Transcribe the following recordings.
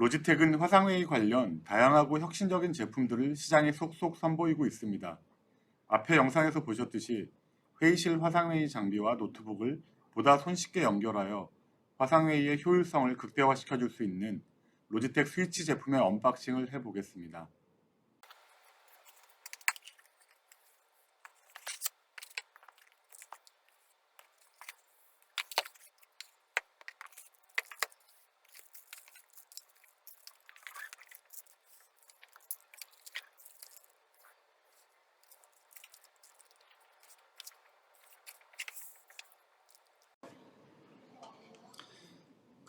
로지텍은 화상회의 관련 다양하고 혁신적인 제품들을 시장에 속속 선보이고 있습니다. 앞의 영상에서 보셨듯이 회의실 화상회의 장비와 노트북을 보다 손쉽게 연결하여 화상회의의 효율성을 극대화시켜 줄 수 있는 로지텍 스위치 제품의 언박싱을 해보겠습니다.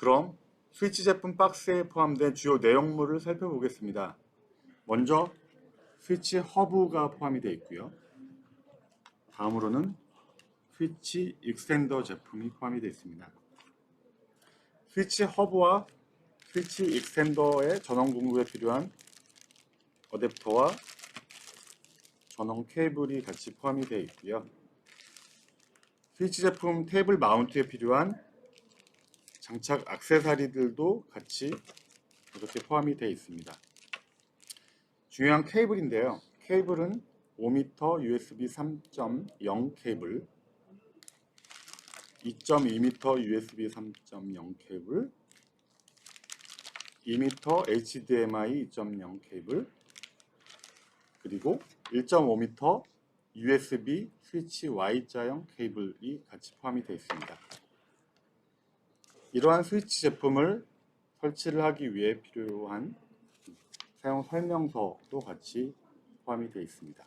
그럼 스위치 제품 박스에 포함된 주요 내용물을 살펴보겠습니다. 먼저 스위치 허브가 포함이 되어 있고요. 다음으로는 스위치 익스텐더 제품이 포함이 되어 있습니다. 스위치 허브와 스위치 익스텐더의 전원 공급에 필요한 어댑터와 전원 케이블이 같이 포함이 되어 있고요. 스위치 제품 테이블 마운트에 필요한 장착 액세서리들도 같이 이렇게 포함이 되어 있습니다. 중요한 케이블인데요. 케이블은 5m USB 3.0 케이블, 2.2m USB 3.0 케이블, 2m HDMI 2.0 케이블, 그리고 1.5m USB 스위치 Y자형 케이블이 같이 포함이 되어 있습니다. 이러한 스위치 제품을 설치를 하기 위해 필요한 사용 설명서도 같이 포함이 되어 있습니다.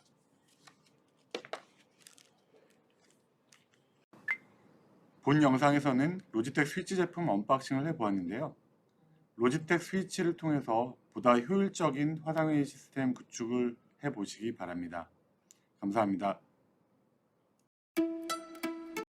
본 영상에서는 로지텍 스위치 제품 언박싱을 해보았는데요. 로지텍 스위치를 통해서 보다 효율적인 화상회의 시스템 구축을 해보시기 바랍니다. 감사합니다.